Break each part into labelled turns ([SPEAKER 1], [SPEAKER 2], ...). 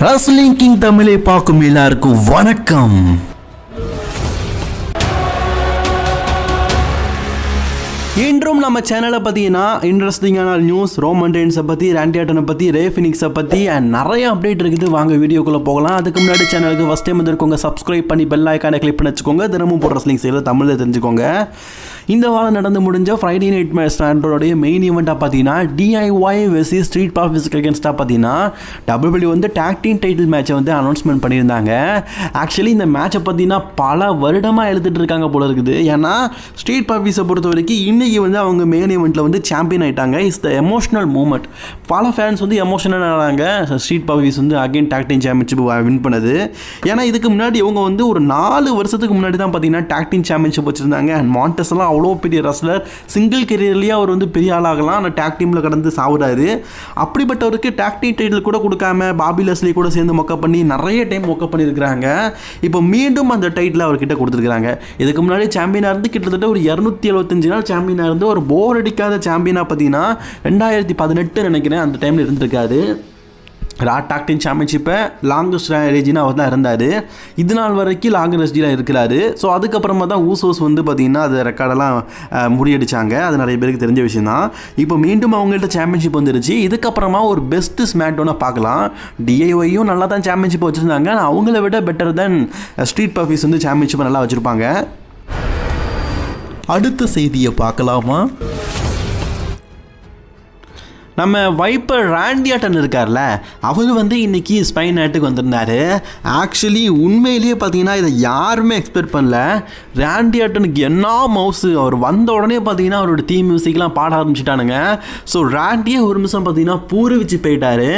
[SPEAKER 1] Wrestling king தமிழை பார்க்கும் எல்லாருக்கும் வணக்கம். இன்றும் நம்ம சேனலை பார்த்தீங்கன்னா இன்ட்ரெஸ்டிங்கான நியூஸ் ரோமன் ரெயின்ஸை பற்றி ரேண்டியாட்டனை பற்றி ரேஃபினிக்ஸை பற்றி அண்ட் நிறைய அப்டேட் இருக்குது. வாங்க வீடியோக்குள்ளே போகலாம். அதுக்கு முன்னாடி சேனலுக்கு ஃபஸ்ட் டைம் வந்துருக்கோங்க சப்ஸ்கிரைப் பண்ணி பெல் ஐக்கானை கிளிக் பண்ணி வச்சுக்கோங்க. தினமும் போடுற ஸ்லிங்ஸ் எல்லாம் தமிழில் தெரிஞ்சுக்கோங்க. இந்த வாரம் நடந்து முடிஞ்ச ஃப்ரைடே நைட் மேட்ச் ஸ்டாண்டோடைய மெயின் ஈவெண்ட்டாக பார்த்தீங்கன்னா டிஐஒய் வெசி ஸ்ட்ரீட் பாஃபிஸ் அகேன்ஸ்டாக பார்த்தீங்கன்னா டபிள்யூபிள்யூ வந்து டாக் டைட்டில் மேட்சை வந்து அனௌன்ஸ்மெண்ட் பண்ணியிருந்தாங்க. ஆக்சுவலி இந்த மேட்சை பார்த்தீங்கன்னா பல வருடமாக எழுதிட்டு இருக்காங்க போல இருக்குது. ஏன்னா ஸ்ட்ரீட் பாஃபீஸை பொறுத்த வரைக்கும் இன்னைக்கு வந்து அவங்க மெயின் ஈவெண்ட்டில் வந்து சாம்பியன் ஆயிட்டாங்க. இஸ் த எமோஷனல் மூமெண்ட் பல ஃபேன்ஸ் வந்து எமோஷனல் ஆனாங்க ஸ்ட்ரீட் பவிஸ் வந்து again tag team championship win பண்ணது. ஏன்னா இதுக்கு முன்னாடி இவங்க வந்து ஒரு நாலு வருஷத்துக்கு முன்னாடி தான் பார்த்தீங்கன்னா டாக் டீம் சாம்பியன்ஷிப் வச்சுருந்தாங்க. அண்ட் மாண்டஸ்லாம் அவ்வளோ பெரிய ரஸ்லர் சிங்கிள் கெரியர்லேயே அவர் வந்து பெரிய ஆளாகலாம். ஆனால் டாக் டீமில் கடந்து சாவுறாரு. அப்படிப்பட்டவருக்கு டாக் டீம் டைட்டில் கூட கொடுக்காம பாபி லஸ்லி கூட சேர்ந்து மொக்க பண்ணி நிறைய டைம் மொக்க பண்ணியிருக்கிறாங்க. இப்போ மீண்டும் அந்த டைட்டில் அவர்கிட்ட கொடுத்துருக்காங்க இதுக்கு முன்னாடி சாம்பியனாக இருந்து கிட்டத்தட்ட ஒரு இரநூத்தி எழுபத்தஞ்சு நாள் சாம்பியன் சாம்பியனாக இருந்து ஒரு போர் அடிக்காத சாம்பியனாக பார்த்தீங்கன்னா ரெண்டாயிரத்தி பதினெட்டு நினைக்கிறேன் அந்த டைமில் இருந்திருக்காரு. ரா டாக்டின் சாம்பியன்ஷிப்பை லாங்கஸ்ட் ரேஜினா அவர் தான் இருந்தார் இது நாள் வரைக்கும் லாங் ரெஸ்டியாக இருக்கிறாரு. ஸோ அதுக்கப்புறமா தான் ஊசோஸ் வந்து பார்த்திங்கன்னா அது ரெக்கார்டெல்லாம் முடியடிச்சாங்க முறியடிச்சாங்க. அது நிறைய பேருக்கு தெரிஞ்ச விஷயம் தான் இப்போ மீண்டும் அவங்கள்ட்ட சாம்பியன்ஷிப் வந்துருச்சு. இதுக்கப்புறமா ஒரு பெஸ்ட்டு ஸ்மேட்டோனை பார்க்கலாம். டிஐஒயும் நல்லா தான் சாம்பியன்ஷிப் வச்சுருந்தாங்க. ஆனால் அவங்கள விட பெட்டர் தென் ஸ்ட்ரீட் பர்ஃபீஸ் வந்து சாம்பியன்ஷிப்பை நல்லா வச்சுருப்பாங்க. அடுத்த செய்தியை பார்க்கலாமா? நம்ம வைப்பர் ராண்டியாட்டன் இருக்கார்ல அவர் வந்து இன்னைக்கு ஸ்பைன் நாட்டுக்கு வந்திருந்தாரு. ஆக்சுவலி உண்மையிலேயே பார்த்தீங்கன்னா இதை யாருமே எக்ஸ்பெக்ட் பண்ணல. ராண்டியாட்டனுக்கு என்ன மவுஸு அவர் வந்த உடனே பார்த்தீங்கன்னா அவரோட தீ மியூசிக்லாம் பாட ஆரம்பிச்சிட்டானுங்க. ஸோ ராண்டியே ஒரு நிமிஷம் பார்த்தீங்கன்னா பூரிவிச்சு போயிட்டாரு.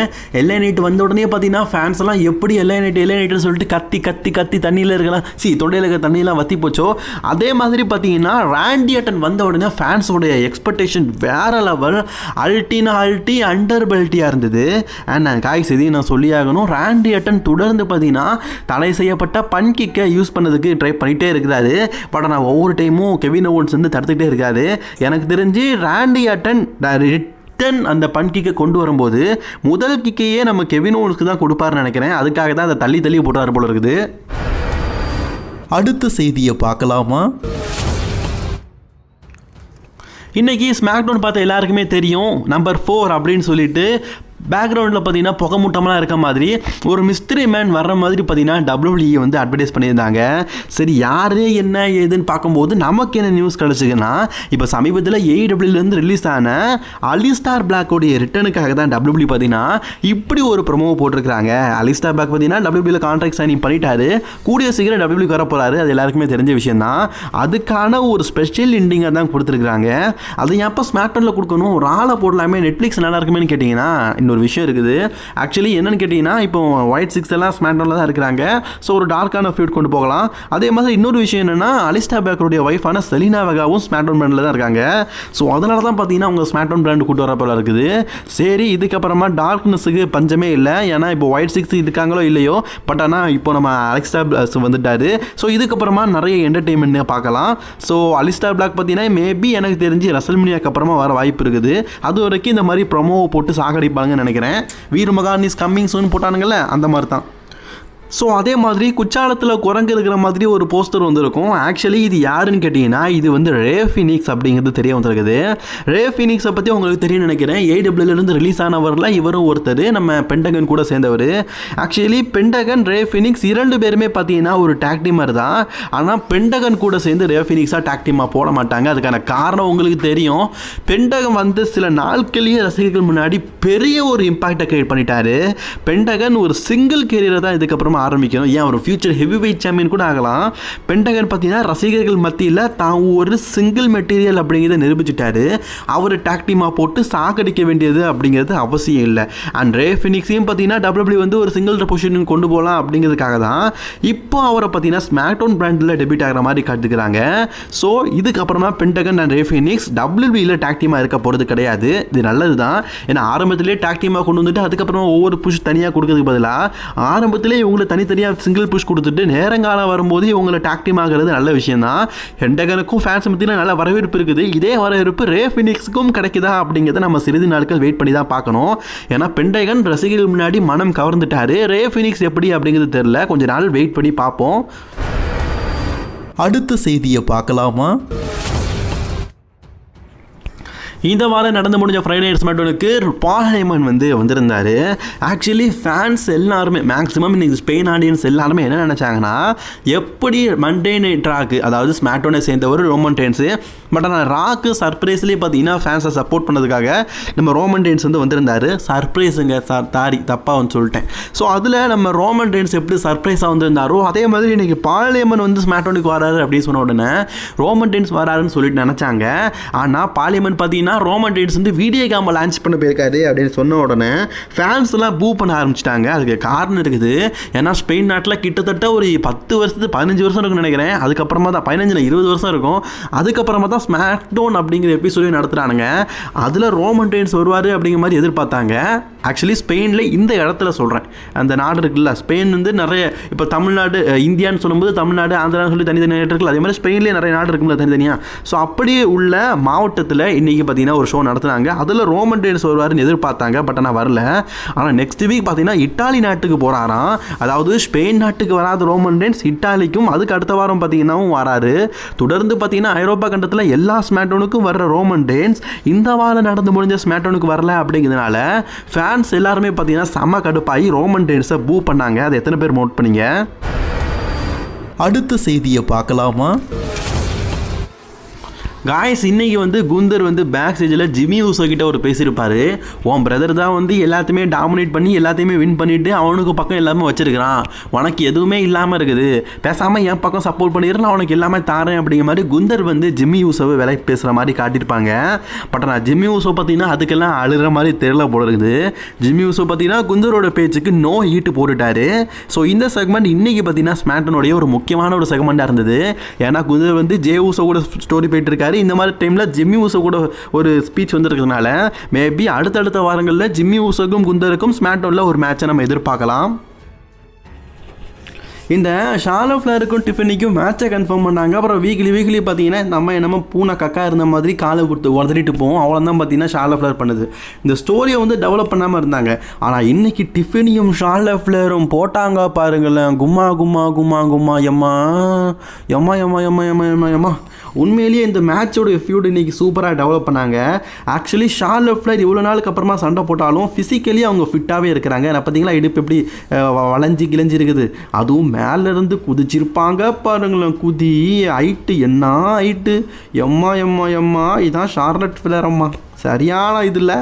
[SPEAKER 1] எல்லை நைட்டு வந்த உடனே பார்த்தீங்கன்னா ஃபேன்ஸ் எல்லாம் எப்படி எல்லை நைட்டு எல்லை நைட்டுன்னு சொல்லிட்டு கத்தி கத்தி கத்தி தண்ணியில் இருக்கலாம். சி தொண்டையில் இருக்க தண்ணியெல்லாம் வத்தி போச்சோ. அதே மாதிரி பார்த்தீங்கன்னா ராண்டியாட்டன் வந்த உடனே ஃபேன்ஸோடைய எக்ஸ்பெக்டேஷன் வேற லெவல் அல்டினா அல்ட்டி அண்டர் பெல்ட்டியாக இருந்தது. அண்ட் நான் காய் செய்தி நான் சொல்லியாகணும். ராண்டி அட்டன் தொடர்ந்து பார்த்தீங்கன்னா தடை செய்யப்பட்ட பன் கிக்கை யூஸ் பண்ணதுக்கு ட்ரை பண்ணிகிட்டே இருக்கிறாரு. பட் நான் ஒவ்வொரு டைமும் கெவின் ஓன்ஸ் வந்து தடுத்துக்கிட்டே இருக்காரு. எனக்கு தெரிஞ்சு ராண்டி அட்டன் ரிட்டன் அந்த பன் கிக்கை கொண்டு வரும்போது முதல் கிக்கையே நம்ம கெவின் ஓன்ஸ்க்கு தான் கொடுப்பாருன்னு நினைக்கிறேன். அதுக்காக தான் அதை தள்ளி தள்ளி போட்டார் போல இருக்குது. அடுத்த செய்தியை பார்க்கலாமா? இன்னைக்கு ஸ்மாக்டவுன் பார்த்த எல்லாருக்குமே தெரியும் நம்பர் ஃபோர் அப்படின்னு சொல்லிட்டு பேக்ரவுண்டில் பார்த்தீங்கன்னா புகை மூட்டமெல்லாம் இருக்க மாதிரி ஒரு மிஸ்திரி மேன் வர்ற மாதிரி பார்த்தீங்கன்னா டபிள்யூஇ வந்து அட்வர்டைஸ் பண்ணியிருந்தாங்க. சரி யார் என்ன ஏதுன்னு பார்க்கும்போது நமக்கு என்ன நியூஸ் கிடச்சிதுன்னா இப்போ சமீபத்தில் ஏஇடபிள்யூலேருந்து ரிலீஸ் ஆன அலிஸ்டார் பிளாக்கோடைய ரிட்டனுக்காக தான் டபிள்யூபிள்யூ பார்த்தீங்கன்னா இப்படி ஒரு ப்ரொமோ போட்டிருக்காங்க அலிஸ்டார் பிளாக் பார்த்தீங்கன்னா டபிள்யூபியில் கான்ட்ராக்ட் சைனிங் பண்ணிட்டாரு. கூடிய சீக்கிரம் டபிள்யூபிள்யூ வர போகிறாரு அது எல்லாருக்குமே தெரிஞ்ச விஷயம் தான் அதுக்கான ஒரு ஸ்பெஷல் இண்டிங்காக தான் கொடுத்துருக்குறாங்க. அதை எப்போ ஸ்மார்ட்ஃபோனில் கொடுக்கணும்? ஒரு ஆளை போடலாமே? நெட்ஃப்ளிக்ஸ் நல்லா இருக்குமேன்னு கேட்டிங்கன்னா ஒரு விஷயம் இருக்குது. ஆக்சுவலி என்னன்னு கேட்டிங்கன்னா இப்போ ஒயிட் சிக்ஸ் எல்லாம் ஸ்மார்ட்ஃபோனில் தான் இருக்கிறாங்க. ஸோ ஒரு டார்க்கான ஃபீட் கொண்டு போகலாம். அதே மாதிரி இன்னொரு விஷயம் என்னென்னா அலிஸ்டா பேக்கருடைய ஒய்ஃபான செலினா வெகாவும் ஸ்மார்ட்ஃபோன் பிராண்டில் தான் இருக்காங்க. ஸோ அதனால தான் பார்த்தீங்கன்னா அவங்க ஸ்மார்ட்ஃபோன் பிராண்ட் கூட்டு வர போல இருக்குது. சரி இதுக்கப்புறமா டார்க்னஸுக்கு பஞ்சமே இல்லை. ஏன்னா இப்போ ஒயிட் சிக்ஸ் இருக்காங்களோ இல்லையோ? பட் ஆனால் இப்போ நம்ம அலிஸ்டா பிளாக்ஸ் வந்துட்டாரு. ஸோ இதுக்கப்புறமா நிறைய என்டர்டெயின்மெண்ட் பார்க்கலாம். ஸோ அலிஸ்டா பிளாக் பார்த்தீங்கன்னா மேபி எனக்கு தெரிஞ்சு ரசல்மினியாக்கு அப்புறமா வர வாய்ப்பு இருக்குது. அது வரைக்கும் இந்த மாதிரி ப்ரொமோவை போட்டு சாகடிப்பாங்கன்னு நினைக்கிறேன். வீர் இஸ் கம்மிங் சூன் போட்டானுங்கள்ல அந்த மாதிரி தான் ஸோ அதே மாதிரி குச்சாலத்தில் குரங்கு இருக்கிற மாதிரி ஒரு போஸ்டர் வந்திருக்கும். ஆக்சுவலி இது யாருன்னு கேட்டிங்கன்னா இது வந்து ரே ஃபினிக்ஸ் அப்படிங்கிறது தெரிய வந்திருக்குது. ரே ஃபினிக்ஸை பற்றி உங்களுக்கு தெரியும் நினைக்கிறேன். ஏடபிள்யூலேருந்து ரிலீஸ் ஆனவரில் இவரும் ஒருத்தர் நம்ம பெண்டகன் கூட சேர்ந்தவர். ஆக்சுவலி பெண்டகன் ரே ஃபினிக்ஸ் இரண்டு பேருமே பார்த்தீங்கன்னா ஒரு டாக் டீமர் தான். ஆனால் பென்டகன் கூட சேர்ந்து ரே ஃபினிக்ஸாக டாக் போட மாட்டாங்க. அதுக்கான காரணம் உங்களுக்கு தெரியும். பெண்டகன் வந்து சில நாட்களையே ரசிகர்கள் முன்னாடி பெரிய ஒரு இம்பாக்டை கிரியேட் பண்ணிட்டாரு. பென்டகன் ஒரு சிங்கிள் கேரியரை தான் இதுக்கப்புறமா ஆரம்பிக்கணும். ஏன் ஒரு ஃபியூச்சர் ஹெவி வெயிட் சாம்பியன் கூட ஆகலாம். பென்டகன் பார்த்தீங்கன்னா ரசிகர்கள் மத்தியில் தான் ஒரு சிங்கிள் மெட்டீரியல் அப்படிங்கிறத நிரூபிச்சிட்டாரு. அவர் டாக்டிமாக போட்டு சாகடிக்க வேண்டியது அப்படிங்கிறது அவசியம் இல்லை. அண்ட் ரே ஃபினிக்ஸையும் பார்த்தீங்கன்னா டபிள்யூ வந்து ஒரு சிங்கிள் பொசிஷன் கொண்டு போகலாம் அப்படிங்கிறதுக்காக தான் இப்போ அவரை பார்த்தீங்கன்னா ஸ்மாக்டவுன் பிராண்டில் டெபிட் ஆகிற மாதிரி காட்டுக்கிறாங்க ஸோ இதுக்கப்புறமா பென்டகன் அண்ட் ரே ஃபினிக்ஸ் டபிள்யூபியில் டாக்டிமாக இருக்க போகிறது கிடையாது. இது நல்லது தான் ஏன்னா ஆரம்பத்திலே டாக்டிமாக கொண்டு வந்துட்டு அதுக்கப்புறமா ஒவ்வொரு புஷ் தனியாக கொடுக்கறதுக்கு பதிலாக ஆரம்பத்திலே இவங்களை தனித்தனியாக சிங்கிள் புஷ் கொடுத்துட்டு நேரங்காலம் வரும்போது இவங்களை டாக்டிம் ஆகிறது நல்ல விஷயம் தான் ஹெண்டகனுக்கும் ஃபேன்ஸ் மத்தியில் நல்ல வரவேற்பு இருக்குது. இதே வரவேற்பு ரே ஃபினிக்ஸுக்கும் கிடைக்குதா அப்படிங்கிறத நம்ம சிறிது நாட்கள் வெயிட் பண்ணி தான் பார்க்கணும். ஏன்னா பெண்டகன் ரசிகர்கள் முன்னாடி மனம் கவர்ந்துட்டாரு. ரே ஃபினிக்ஸ் எப்படி அப்படிங்கிறது தெரில கொஞ்ச நாள் வெயிட் பண்ணி பார்ப்போம்.
[SPEAKER 2] அடுத்த செய்தியை பார்க்கலாமா?
[SPEAKER 1] இந்த வாரம் நடந்து முடிஞ்ச ஃப்ரைடே நைட் ஸ்மாட்டோனுக்கு பாலைமன் வந்து வந்திருந்தார். ஆக்சுவலி ஃபேன்ஸ் எல்லாருமே மேக்ஸிமம் இன்னைக்கு ஸ்பெயின் ஆடியன்ஸ் எல்லாருமே என்ன நினச்சாங்கன்னா எப்படி மண்டே நைட் ராக்கு அதாவது ஸ்மாட்டோனை சேர்ந்தவர் ரோமன் டேன்ஸு பட் ஆனால் ராக்கு சர்ப்ரைஸ்லேயே பார்த்தீங்கன்னா ஃபேன்ஸை சப்போர்ட் பண்ணதுக்காக நம்ம ரோமன் டென்ஸ் வந்து வந்திருந்தார். சர்ப்ரைஸுங்க சார் தாரி தப்பாக வந்து சொல்லிட்டேன். ஸோ அதில் நம்ம ரோமன் டென்ஸ் எப்படி சர்ப்ரைஸாக வந்திருந்தாரோ அதே மாதிரி இன்றைக்கி பாலியமன் வந்து ஸ்மாட்டோனுக்கு வராரு அப்படின்னு சொன்ன உடனே ரோமன் டென்ஸ் வராருன்னு சொல்லிட்டு நினச்சாங்க. ஆனால் பாலியமன் பார்த்தீங்கன்னா ரோமன் டென்ஸ் வந்து வீடியோ கேமை லான்ச் பண்ண போயிருக்காரு அப்படின்னு சொன்ன உடனே ஃபேன்ஸ்லாம் பூ பண்ண ஆரம்பிச்சிட்டாங்க. அதுக்கு காரணம் இருக்குது ஏன்னா ஸ்பெயின் நாட்டில் கிட்டத்தட்ட ஒரு பத்து வருஷத்துக்கு பதினஞ்சு வருஷம் இருக்கும்னு நினைக்கிறேன். அதுக்கப்புறமா தான் பதினஞ்சில் இருபது வருஷம் இருக்கும். அதுக்கப்புறமா தான் ஸ்மாக் டவுன் அப்படிங்கிற எபிசோடையும் நடத்துகிறானுங்க அதில் ரோமன் டென்ஸ் வருவார் அப்படிங்கிற மாதிரி எதிர்பார்த்தாங்க. ஆக்சுவலி ஸ்பெயினில் இந்த இடத்துல சொல்கிறேன் அந்த நாடு இருக்குல்ல ஸ்பெயின் வந்து நிறைய இப்போ தமிழ்நாடு இந்தியான்னு சொல்லும்போது தமிழ்நாடு ஆந்திரான்னு சொல்லி தனித்தனி நாடு இருக்குல்ல அதே மாதிரி ஸ்பெயின்லேயே நிறைய நாடு இருக்குல்ல தனித்தனியாக ஸோ அப்படியே உள்ள மாவட்டத்தில் இன்றைக்கி பார்த்தீங்கன்னா ஒரு ஷோ நடத்துனாங்க. அதில் ரோமன் டேன்ஸ் வருவாருன்னு எதிர்பார்த்தாங்க பட் ஆனால் வரல. ஆனால் நெக்ஸ்ட் வீக் பார்த்தீங்கன்னா இட்டாலி நாட்டுக்கு போகிறாராம் அதாவது ஸ்பெயின் நாட்டுக்கு வராத ரோமன் டேன்ஸ் இட்டாலிக்கும் அதுக்கு அடுத்த வாரம் பார்த்தீங்கன்னாவும் வராரு. தொடர்ந்து பார்த்தீங்கன்னா ஐரோப்பா கண்டத்தில் எல்லா ஸ்மாட்டோனுக்கும் வர்ற ரோமன் டேன்ஸ் இந்த வாரம் நடந்து முடிஞ்ச ஸ்மாட்டோனுக்கு வரல அப்படிங்கிறதுனால ஃபேன்ஸ் எல்லாருமே பார்த்தீங்கன்னா செம்ம கடுப்பாகி ரோமன் டேன்ஸை பூ பண்ணாங்க. அது எத்தனை பேர் நோட் பண்ணீங்க?
[SPEAKER 2] அடுத்த செய்தியை பார்க்கலாமா?
[SPEAKER 1] காய்ஸ் இன்னைக்கு வந்து குந்தர் வந்து பேக் ஸ்டேஜில் ஜிமி ஊசோ கிட்ட ஒரு பேசியிருப்பாரு. உன் பிரதர் தான் வந்து எல்லாத்தையுமே டாமினேட் பண்ணி எல்லாத்தையுமே வின் பண்ணிட்டு அவனுக்கு பக்கம் எல்லாமே வச்சிருக்கிறான். உனக்கு எதுவுமே இல்லாமல் இருக்குது. பேசாமல் என் பக்கம் சப்போர்ட் பண்ணிடுறேன் நான் உனக்கு எல்லாமே தாரேன் அப்படிங்கிற மாதிரி குந்தர் வந்து ஜிம்மி ஊசோவை விலை பேசுகிற மாதிரி காட்டியிருப்பாங்க. பட் நான் ஜிம்மி ஊசோ பார்த்தீங்கன்னா அதுக்கெல்லாம் அழுகிற மாதிரி தெரியல போல இருக்குது. ஜிம்மி ஊசோ பார்த்தீங்கன்னா குந்தரோட பேச்சுக்கு நோ ஈட்டு போட்டுட்டாரு. ஸோ இந்த செக்மெண்ட் இன்னைக்கு பார்த்தீங்கன்னா ஸ்மாட்டனுடைய ஒரு முக்கியமான ஒரு செக்மெண்ட்டாக இருந்தது. ஏன்னா குந்தர் வந்து ஜே ஊசோ கூட ஸ்டோரி போயிட்டு இருக்காரு. இந்த மாதிரி டைமில் ஜிம்மி ஊசோ கூட ஒரு ஸ்பீச் வந்திருக்கிறதுனால மேபி அடுத்தடுத்த வாரங்களில் ஜிம்மி ஊசோக்கும் குந்தருக்கும் ஸ்மாட்டோனில் ஒரு மேட்சை நம்ம எதிர்பார்க்கலாம். இந்த ஷாலோ ஃப்ளருக்கும் டிஃபனிக்கும் மேட்சை கன்ஃபார்ம் பண்ணாங்க. அப்புறம் வீக்லி வீக்லி பார்த்தீங்கன்னா நம்ம என்னமோ பூனை கக்கா இருந்த மாதிரி காலை கொடுத்து உதறிட்டு போவோம். அவ்வளோதான் பார்த்தீங்கன்னா ஷாலோ ஃப்ளர் பண்ணுது. இந்த ஸ்டோரியை வந்து டெவலப் பண்ணாமல் இருந்தாங்க. ஆனால் இன்றைக்கி டிஃபனியும் ஷாலோ ஃப்ளரும் போட்டாங்க பாருங்களேன். கும்மா கும்மா கும்மா கும்மா எம்மா. எம்மா எம்மா எம்மா எம்மா எம்மா எம்மா. உண்மையிலேயே இந்த மேட்சோட ஃபியூட் இன்னைக்கு சூப்பராக டெவலப் பண்ணாங்க. ஆக்சுவலி ஷார்ல் ஃப்ளர் இவ்வளோ நாளுக்கு அப்புறமா சண்டை போட்டாலும் ஃபிசிக்கலி அவங்க ஃபிட்டாகவே இருக்கிறாங்க. நான் பார்த்தீங்களா இடுப்பு எப்படி வளைஞ்சி வ- இருக்குது. அதுவும் மேலேருந்து குதிச்சிருப்பாங்க பாருங்களேன் குதி ஹைட்டு என்ன ஹைட்டு எம்மா எம்மா எம்மா இதான் ஷார்லட் ஃபிளர் அம்மா சரியான இதில்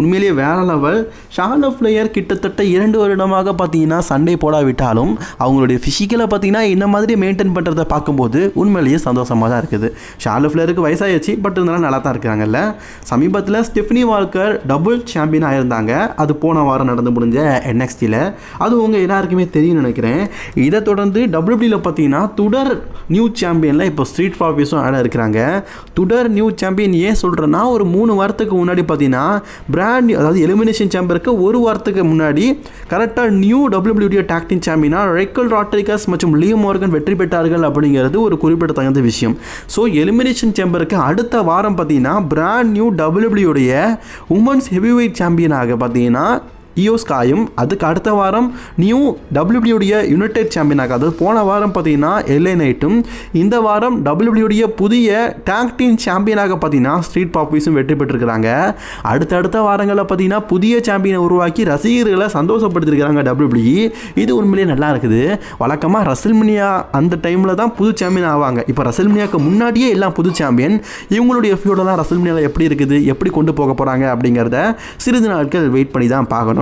[SPEAKER 1] உண்மையிலேயே வேற லெவல் ஷார்லோ பிளேயர் கிட்டத்தட்ட இரண்டு வருடமாக பார்த்தீங்கன்னா சண்டை போடாவிட்டாலும் அவங்களுடைய ஃபிசிக்கலை பார்த்தீங்கன்னா இந்த மாதிரி மெயின்டைன் பண்ணுறதை பார்க்கும்போது உண்மையிலேயே சந்தோஷமாக தான் இருக்குது. ஷார்லோ பிளேயருக்கு வயசாகிடுச்சு பட் இருந்தாலும் நல்லா தான் இருக்காங்கல்ல சமீபத்தில் ஸ்டெஃப்னி வால்கர் டபுள் சாம்பியன் ஆயிருந்தாங்க. அது போன வாரம் நடந்து முடிஞ்ச என்எக்ஸ்டியில் அது உங்கள் எல்லாருக்குமே தெரியும் நினைக்கிறேன். இதை தொடர்ந்து டபிள்யூபியில் பார்த்தீங்கன்னா தொடர் நியூ சாம்பியனில் இப்போ ஸ்ட்ரீட் ப்ராஃபிஸும் ஆட இருக்கிறாங்க. தொடர் நியூ சாம்பியன் ஏன் சொல்கிறேன்னா ஒரு மூணு வாரத்துக்கு முன்னாடி பார்த்தீங்கன்னா பிராண்ட் நியூ அதாவது எலிமினேஷன் சாம்பருக்கு ஒரு வாரத்துக்கு முன்னாடி கரெக்டாக நியூ டபிள்யூபிள்யூடியோ டாக்டிங் சாம்பியனாக ரெக்கல் ராட்ரிகஸ் மற்றும் லியோ மோர்கன் வெற்றி பெற்றார்கள் அப்படிங்கிறது ஒரு குறிப்பிடத்தகுந்த விஷயம். ஸோ எலிமினேஷன் சேம்பருக்கு அடுத்த வாரம் பார்த்தீங்கன்னா பிராண்ட் நியூ டபிள்யூபிள்யூடைய உமன்ஸ் ஹெவிவெயிட் சாம்பியனாக பார்த்தீங்கன்னா இயோஸ்காயும் அதுக்கு அடுத்த வாரம் நியூ டபிள்யூபிள்யூடைய யுனைடெட் சாம்பியனாக அதாவது போன வாரம் பார்த்தீங்கன்னா எல்ஏ நைட்டும் இந்த வாரம் டபிள்யூபிள்யூடைய புதிய டேங்க் டீம் சாம்பியனாக பார்த்தீங்கன்னா ஸ்ட்ரீட் பாப்பீஸும் வெற்றி பெற்றிருக்கிறாங்க. அடுத்தடுத்த வாரங்களில் பார்த்தீங்கன்னா புதிய சாம்பியனை உருவாக்கி ரசிகர்களை சந்தோஷப்படுத்திருக்கிறாங்க டபிள்யூபிள்யூ இது உண்மையிலேயே நல்லா இருக்குது. வழக்கமாக ரசல்மினியா அந்த டைமில் தான் புது சாம்பியன் ஆவாங்க. இப்போ ரசல்மினியாவுக்கு முன்னாடியே எல்லாம் புது சாம்பியன். இவங்களுடைய ஃபியூடெல்லாம் ரசல்மினியாவில் எப்படி இருக்குது எப்படி கொண்டு போக போகிறாங்க அப்படிங்கிறத சிறிது நாட்கள் வெயிட் பண்ணி தான் பார்க்கணும்.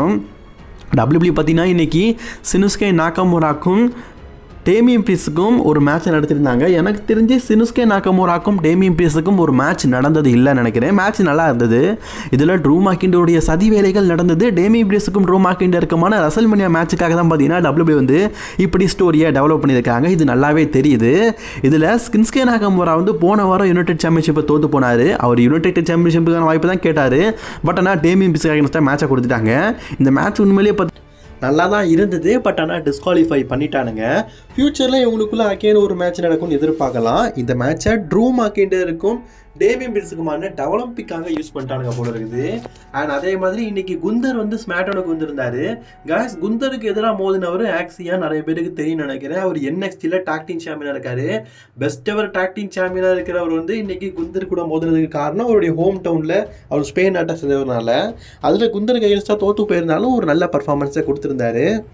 [SPEAKER 1] டபிள்யூபிள்யூ பார்த்தீங்கன்னா இன்றைக்கி சினுஸ்கே நாக்கமுராக்கும் டேமியம் பீஸுக்கும் ஒரு மேட்ச் நடத்திருந்தாங்க. எனக்கு தெரிஞ்சு சினுஸ்கே நாக்கமோராக்கும் டேமியம் பீஸுக்கும் ஒரு மேட்ச் நடந்தது இல்லைன்னு நினைக்கிறேன். மேட்ச் நல்லா இருந்தது. இதில் ட்ரூ மாக்கிண்டோடைய சதி வேலைகள் நடந்தது. டேமியம் பீஸுக்கும் ட்ரூ மாக்கிண்டருக்குமான ரசல்மனியா மேட்சுக்காக தான் பார்த்தீங்கன்னா டபிள்யூபி வந்து இப்படி ஸ்டோரியை டெவலப் பண்ணியிருக்காங்க. இது நல்லாவே தெரியுது. இதில் ஸ்கின்ஸ்கே நாகமோரா வந்து போன வாரம் யுனைடெட் சாம்பியன்ஷிப்பை தோத்து போனார். அவர் யுனைடெட் சாம்பியன்ஷிப்புக்கான வாய்ப்பு தான் கேட்டார். பட் ஆனால் டேமியம் பீஸுக்காக மேட்சை கொடுத்துட்டாங்க. இந்த மேட்ச் உண்மையிலேயே பார்த்து நல்லா தான் இருந்தது பட் ஆனால் டிஸ்குவாலிஃபை பண்ணிட்டானுங்க. ஃப்யூச்சரில் இவங்களுக்குள்ள அகேன் ஒரு மேட்ச் நடக்கும்னு எதிர்பார்க்கலாம். இந்த மேட்சை ட்ரூ மார்க்கெண்டருக்கும் டேவியன் பில்ஸுக்குமான டெவலப்பிக்காக யூஸ் பண்ணிட்டானுங்க போல இருக்குது. அண்ட் அதே மாதிரி இன்னைக்கு குந்தர் வந்து ஸ்மேட்டோட வந்திருந்தாரு கேஸ் குந்தருக்கு எதிராக மோதினவர் ஆக்சியா நிறைய பேருக்கு தெரியும் நினைக்கிறேன். அவர் என்எக்ஸ்டியில் டாக்டிங் சாம்பியனாக இருக்காரு. பெஸ்ட் எவர் டாக்டிங் சாம்பியனாக இருக்கிறவர் வந்து இன்னைக்கு குந்தர் கூட மோதினதுக்கு காரணம் அவருடைய ஹோம் டவுனில் அவர் ஸ்பெயின் நாட்டை சேர்ந்தவர்னால. அதில் குந்தருக்கு அகேன்ஸ்டாக தோற்று போயிருந்தாலும் ஒரு நல்ல பர்ஃபார்மன்ஸை கொடுத்துருந்தாரு.